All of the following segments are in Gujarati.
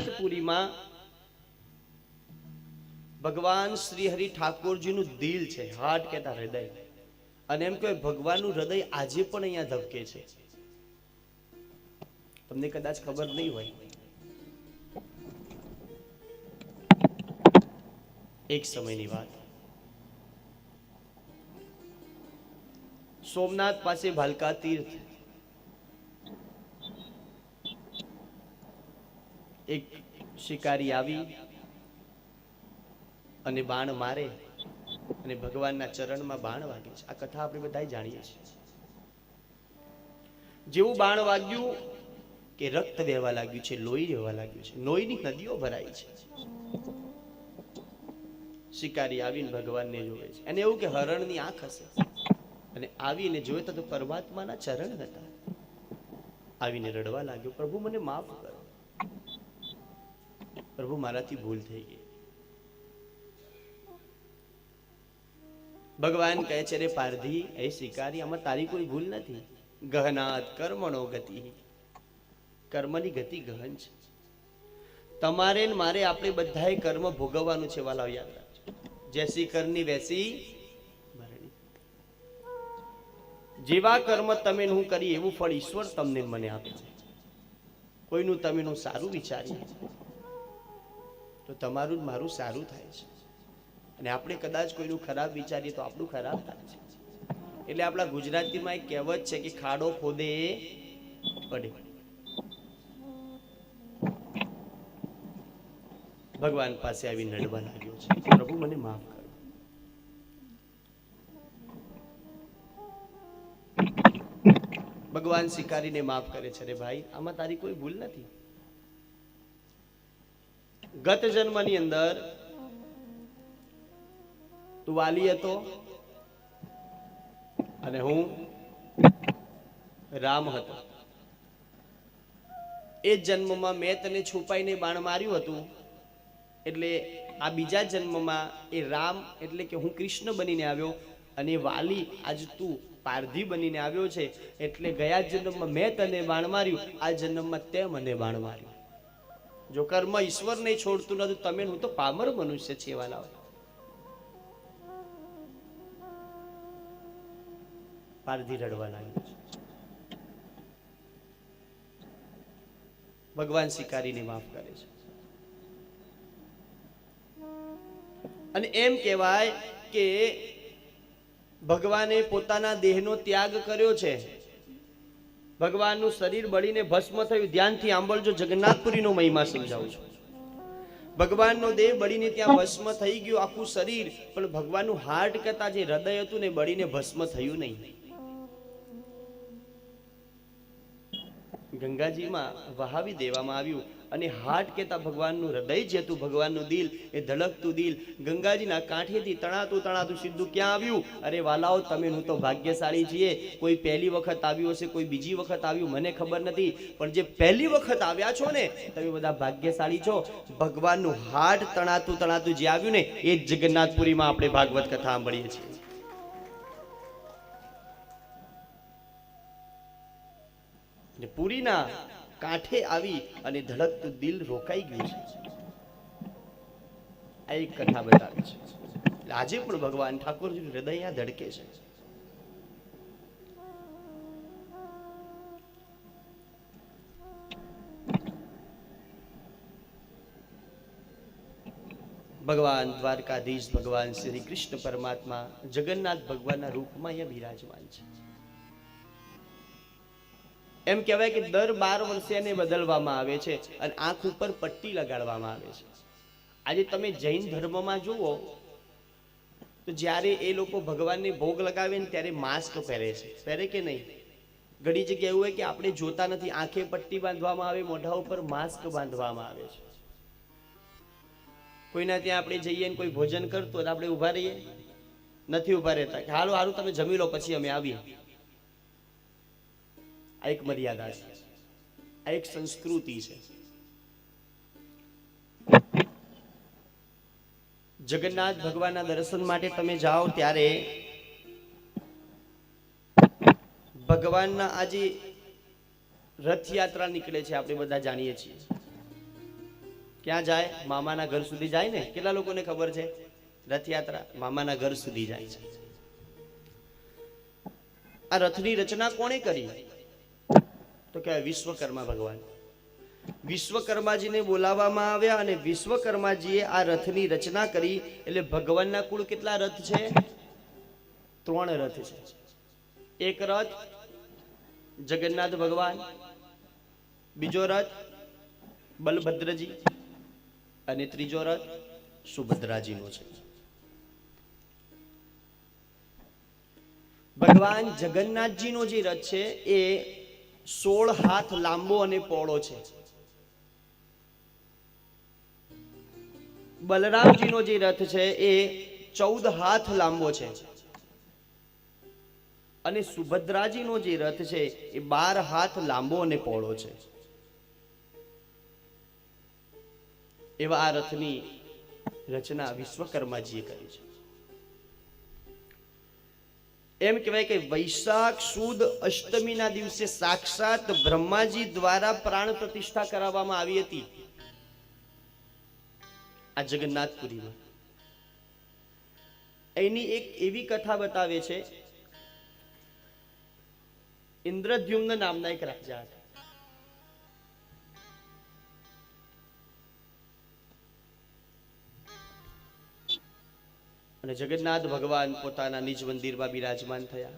જગન્નાથપુરીમાં ભગવાન શ્રી હરિ ઠાકોરજીનું દિલ છે હાર્ટ કહેતા હૃદય. અને એમ કહેવાય ભગવાનનું હૃદય આજે પણ અહીંયા ધબકે છે. તમને કદાચ ખબર નહીં હોય. એક સમયની વાત. સોમનાથ પાસે ભાલકા તીર્થ. એક શિકારી આવી અને બાણ મારે અને ભગવાનના ચરણમાં બાણ વાગે છે. આ કથા આપણે બધા જાણીએ છીએ. જેવું બાણ વાગ્યું કે રક્ત વહેવા લાગ્યું છે, લોહી વહેવા લાગ્યું છે. લોહીની નદીઓ ભરાઈ છે. શિકારી આવીને ભગવાનને જોવે છે. અને એવું કે હરણની આંખ હશે. અને આવીને જોયો તો પરમાત્માના ચરણ હતા. આવીને રડવા લાગ્યો, પ્રભુ, મને માફ કરો. પ્રભુ મારાથી ભૂલ થઈ ગઈ. ભગવાન કહે છે રે પારધી, એ શિકારી, આમાં તારી કોઈ ભૂલ નથી. ગહનાત કર્મણો ગતિ. કર્મની ગતિ ગહન છે. તમારે મારે આપણે બધાએ કર્મ ભોગવવાનું છે વાલાવ યાદ રાખજો જેસી કરની વેસી જેવા કર્મ તમે હું કરી, એવું ફળ ઈશ્વર તમને મને આપે છે. કોઈનું તમે સારું વિચારીએ. તો તમારું જ મારું સારું થાય છે. અને આપણે કદાચ કોઈનું ખરાબ વિચારીએ તો આપણું ખરાબ થાય છે. એટલે આપણા ગુજરાતીમાં એક કહેવત છે કે ખાડો ખોદે પડે. ભગવાન પાસે આવી નડવા લાગ્યો છે. પ્રભુ, મને માફ કરો. ભગવાન સ્વીકારીને માફ કરે છે. રે ભાઈ, આમાં તારી કોઈ ભૂલ નથી. ગત જન્મની અંદર તું વાલી હતો? અને હું રામ હતો. એ જન્મમાં મેં તને છુપાઈને બાણ માર્યું હતું. એટલે આ બીજા જન્મમાં એ રામ એટલે કે હું કૃષ્ણ બનીને આવ્યો અને વાલી આજ તું પારધી બનીને આવ્યો છે. એટલે ગયા જન્મમાં મેં તને બાણ માર્યું, આ જન્મમાં તે મને બાણ માર્યું. જો કર્મ ઈશ્વર નહીં છોડતું નથી, તમે હું તો પામર મનુષ્ય છે વાલા પારધી રડવા લાગ્યો ભગવાન શિકારીને માફ કરે છે. અને એમ કહેવાય કે ભગવાને પોતાના દેહનો ત્યાગ કર્યો છે. ભગવાનનું શરીર બળીને ભસ્મ થયું, ધ્યાનથી આંબળજો જગન્નાથપુરીનો મહિમા સમજાવું છું. ભગવાનનો દેહ બળીને ત્યાં ભસ્મ થઈ ગયું, આખું શરીર, પણ ભગવાનનું હાર્ટ કરતા જે હૃદય હતું ને બળીને ભસ્મ થયું નહીં. ગંગાજીમાં વહાવી દેવામાં આવ્યું. અને હાર્ટ કહેતા ભગવાનનું હૃદય જે ભગવાનનું દિલ, એ ધડકતું દિલ, ગંગાજીના કાંઠેથી તણાતું તણાતું સીધું ક્યાં આવ્યું? અરે વાલાઓ, તમે હું તો ભાગ્યશાળી છીએ. કોઈ પહેલી વખત આવ્યું હશે, કોઈ બીજી વખત આવ્યું, મને ખબર નથી. પણ જે પહેલી વખત આવ્યા છો ને, તમે બધા ભાગ્યશાળી છો. ભગવાનનું હાર્ટ તણાતું તણાતું જે આવ્યું ને, એ જ જગન્નાથપુરીમાં આપણે ભાગવત કથા સાંભળીએ છીએ. પુરીના કાંઠે આવી અને ધડકતું દિલ રોકાઈ ગયું છે. આ એક કથા બતાવે છે. આજે પણ ભગવાન ઠાકોરજીનું હૃદય ધડકે છે. ભગવાન દ્વારકાધીશ ભગવાન શ્રી કૃષ્ણ પરમાત્મા જગન્નાથ ભગવાનના રૂપમાં અહીંયા બિરાજમાન છે. એમ કહેવાય કે દર બાર વર્ષે એને બદલવામાં આવે છે અને આંખ ઉપર પટ્ટી લગાડવામાં આવે છે. આજે તમે જૈન ધર્મમાં જુઓ, તો જ્યારે એ લોકો ભગવાનને ભોગ લગાવે ને ત્યારે માસ્ક પહેરે છે. પહેરે કે નહીં? ઘણી જગ્યાએ એવું હોય કે આપણે જોતા નથી, આંખે પટ્ટી બાંધવામાં આવે, મોઢા ઉપર માસ્ક બાંધવામાં આવે છે. કોઈના ત્યાં આપણે જઈએ ને કોઈ ભોજન કરતો આપણે ઊભા રહીએ? નથી ઊભા રહેતા. હાલો, હારું, તમે જમી લો, પછી અમે આવીએ. આ એક મર્યાદા છે. આ એક સંસ્કૃતિ છે. જગન્નાથ ભગવાનના દર્શન માટે તમે જાઓ ત્યારે ભગવાનના આજે રથયાત્રા નીકળે છે, આપણે બધા જાણીએ છીએ. ક્યાં જાય? મામાના ઘર સુધી જાય ને? કેટલા લોકોને ખબર છે? રથયાત્રા મામાના ઘર સુધી જાય છે. આ રથની રચના કોણે કરી? તો કે વિશ્વકર્મા ભગવાન. વિશ્વકર્માજીને બોલાવવામાં આવ્યા અને વિશ્વકર્માજીએ આ રથની રચના કરી. એટલે ભગવાનના કુળ કેટલા રથ છે? ત્રણ રથ છે. એક રથ, જગન્નાથ ભગવાન, બીજો રથ, બલભદ્રજી અને ત્રીજો રથ સુભદ્રાજીનો છે. ભગવાન જગન્નાથજીનો જે રથ છે એ સોળ હાથ લાંબો અને પહોળો છે. બલરામજીનો જે રથ છે એ ચૌદ હાથ લાંબો છે. અને સુભદ્રાજીનો જે રથ છે એ બાર હાથ લાંબો અને પહોળો છે. એવા આ રથની રચના વિશ્વકર્માજીએ કરી છે. એમ કહેવાય કે વૈશાખ સુદ અષ્ટમીના દિવસે સાક્ષાત બ્રહ્માજી દ્વારા પ્રાણ પ્રતિષ્ઠા કરાવવામાં આવી હતી. આ જગન્નાથપુરીમાં. એની એક એવી કથા બતાવે છે. ઇન્દ્રદ્યુમ્ન નામના એક રાજા હતા. અને જગન્નાથ ભગવાન પોતાના નિજ મંદિરમાં બિરાજમાન થયા.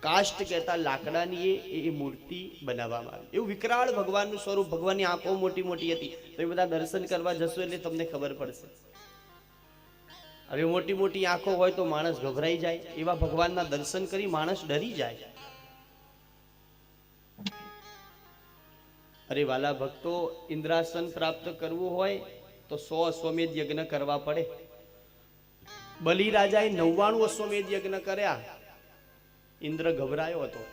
કાષ્ટ કહેતા લાકડાની એ મૂર્તિ બનાવવામાં આવી. એવું વિકરાળ ભગવાનનું સ્વરૂપ, ભગવાનની આંખો મોટી મોટી હતી. તમે બધા દર્શન કરવા જશો એટલે તમને ખબર પડશે. હવે મોટી મોટી આંખો હોય તો માણસ ગભરાઈ જાય. એવા ભગવાનના દર્શન કરી માણસ ડરી જાય. અરે વાલા ભક્તો, ઇન્દ્રાસન પ્રાપ્ત કરવું હોય તો સો અશ્વમેધ યજ્ઞ કરવા પડે. બલિ રાજાએ નવ્વાણું અશ્વમેધ યજ્ઞ કર્યા. ઇન્દ્ર ગભરાયો હતો.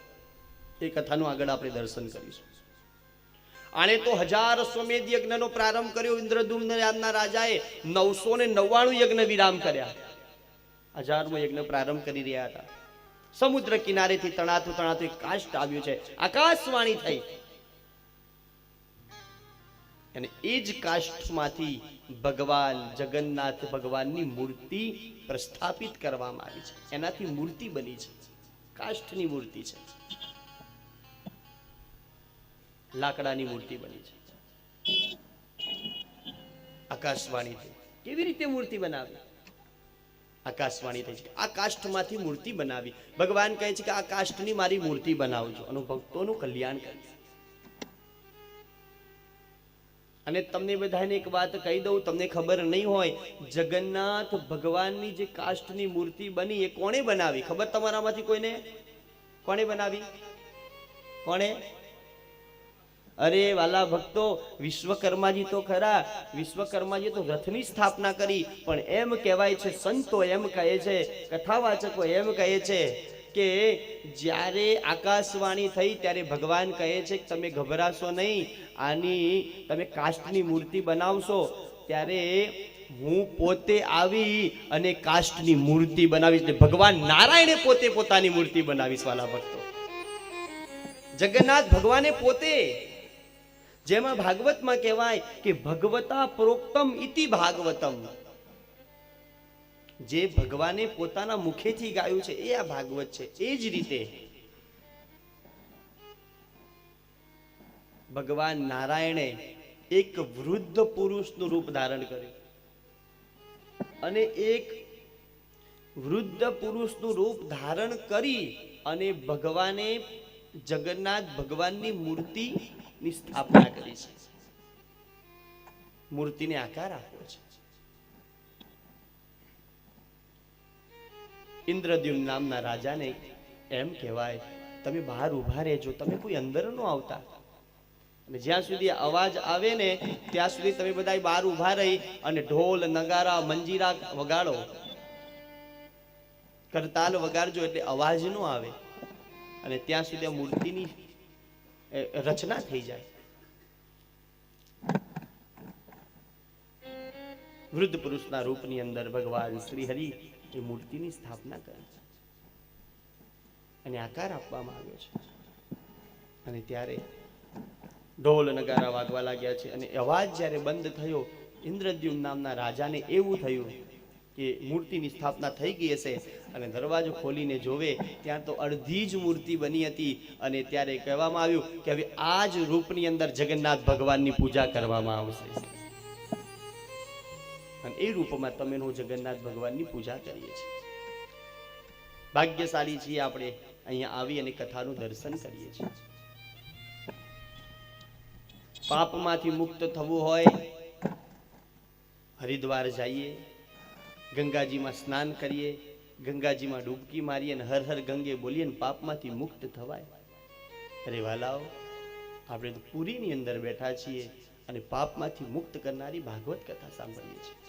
એ કથાનું આગળ આપણે દર્શન કરીશું. આણે તો હજાર અશ્વમેધ યજ્ઞનો પ્રારંભ કર્યો. ઇન્દ્રદુમ્ન નામના રાજાએ નવસો ને નવ્વાણું યજ્ઞ વિરામ કર્યા. હજારમો યજ્ઞ પ્રારંભ કરી રહ્યા હતા. સમુદ્ર કિનારેથી તણાતું તણાતું એક કાષ્ટ આવ્યું છે. આકાશવાણી થઈ. અને એ જ કાષ્ઠમાંથી ભગવાન, જગન્નાથ ભગવાનની મૂર્તિ પ્રસ્થાપિત કરવામાં આવી છે. એનાથી મૂર્તિ બની છે. કાષ્ઠની મૂર્તિ છે. લાકડાની મૂર્તિ બની છે. આકાશવાણી કેવી રીતે મૂર્તિ બનાવી? આકાશવાણી થઈ છે. આ કાષ્ઠમાંથી મૂર્તિ બનાવી. ભગવાન કહે છે કે આ કાષ્ઠની મારી મૂર્તિ બનાવજો. અને ભક્તોનું કલ્યાણ કરીશ અને તમને બધાને એક વાત કહી દઉં, તમને ખબર નહીં હોય, જગન્નાથ ભગવાનની જે કાષ્ટની મૂર્તિ બની, એ કોણે બનાવી? ખબર તમારામાંથી કોઈને? કોણે બનાવી? કોણે? અરે વાલા ભક્તો, વિશ્વકર્માજી તો ખરા વિશ્વકર્માજી તો રથની સ્થાપના કરી, પણ એમ કહેવાય છે, સંતો એમ કહે છે, કથાવાચકો એમ કહે છે કે જ્યારે આકાશવાણી થઈ ત્યારે ભગવાન કહે છે કે તમે ગભરાશો નહીં, આની તમે કાષ્ટની મૂર્તિ બનાવશો, ત્યારે હું પોતે આવી અને કાષ્ટની મૂર્તિ બનાવીશ ભગવાન નારાયણે પોતે પોતાની મૂર્તિ બનાવીશ, વાલા ભક્તો. જગન્નાથ ભગવાને પોતે, જેમાં ભાગવતમાં કહેવાય કે ભગવતા પ્રોક્તમ ઇતિ ભાગવતમ. જે ભગવાને પોતાના મુખેથી ગાયું છે, એ આ ભાગવત છે. એ જ રીતે ભગવાન નારાયણે એક વૃદ્ધ પુરુષનું રૂપ ધારણ કર્યું. અને એક વૃદ્ધ પુરુષનું રૂપ ધારણ કરી અને ભગવાને જગન્નાથ ભગવાનની મૂર્તિની સ્થાપના કરી છે. મૂર્તિને આકાર આપ્યો છે. ઇન્દ્રદ્યુમ નામના રાજાને એમ કહેવાય, તમે બહાર ઊભા રહેજો, તમે કોઈ અંદર ન આવતા. અને જ્યાં સુધી અવાજ આવે ને, ત્યાં સુધી તમે બધા બહાર ઊભા રહી અને ઢોલ, નગારા, મંજીરા વગાડો. કરતાલ વગાડજો એટલે અવાજ ન આવે. અને ત્યાં સુધી મૂર્તિની રચના થઈ જાય. વૃદ્ધ પુરુષના રૂપની અંદર ભગવાન શ્રી હરિ એ મૂર્તિની સ્થાપના કરે છે. અને આકાર આપવામાં આવ્યો છે. અને ત્યારે ઢોલ નગારા વાગવા લાગ્યા છે અને અવાજ જ્યારે બંધ થયો, ઇન્દ્રદ્યુમ નામના રાજાને એવું થયું કે મૂર્તિની સ્થાપના થઈ ગઈ હશે અને દરવાજો ખોલીને જોવે, ત્યાં તો અડધી જ મૂર્તિ બની હતી અને ત્યારે કહેવામાં આવ્યું કે હવે આ જ રૂપની અંદર જગન્નાથ ભગવાનની પૂજા કરવામાં આવશે. અને એ રૂપમાં તમે હું જગન્નાથ ભગવાનની પૂજા કરીએ છીએ. ભાગ્યશાળી છીએ આપણે, અહીંયા આવી અને કથાનું દર્શન કરીએ છીએ. પાપમાંથી મુક્ત થવું હોય, હરિદ્વાર જઈએ, ગંગાજીમાં સ્નાન કરીએ, ગંગાજીમાં ડૂબકી મારીએ અને હર હર ગંગે બોલીએ ને પાપમાંથી મુક્ત થવાય. અરે વાલાઓ, આપણે તો પુરીની અંદર બેઠા છીએ અને પાપમાંથી મુક્ત કરનારી ભાગવત કથા સાંભળીએ છીએ.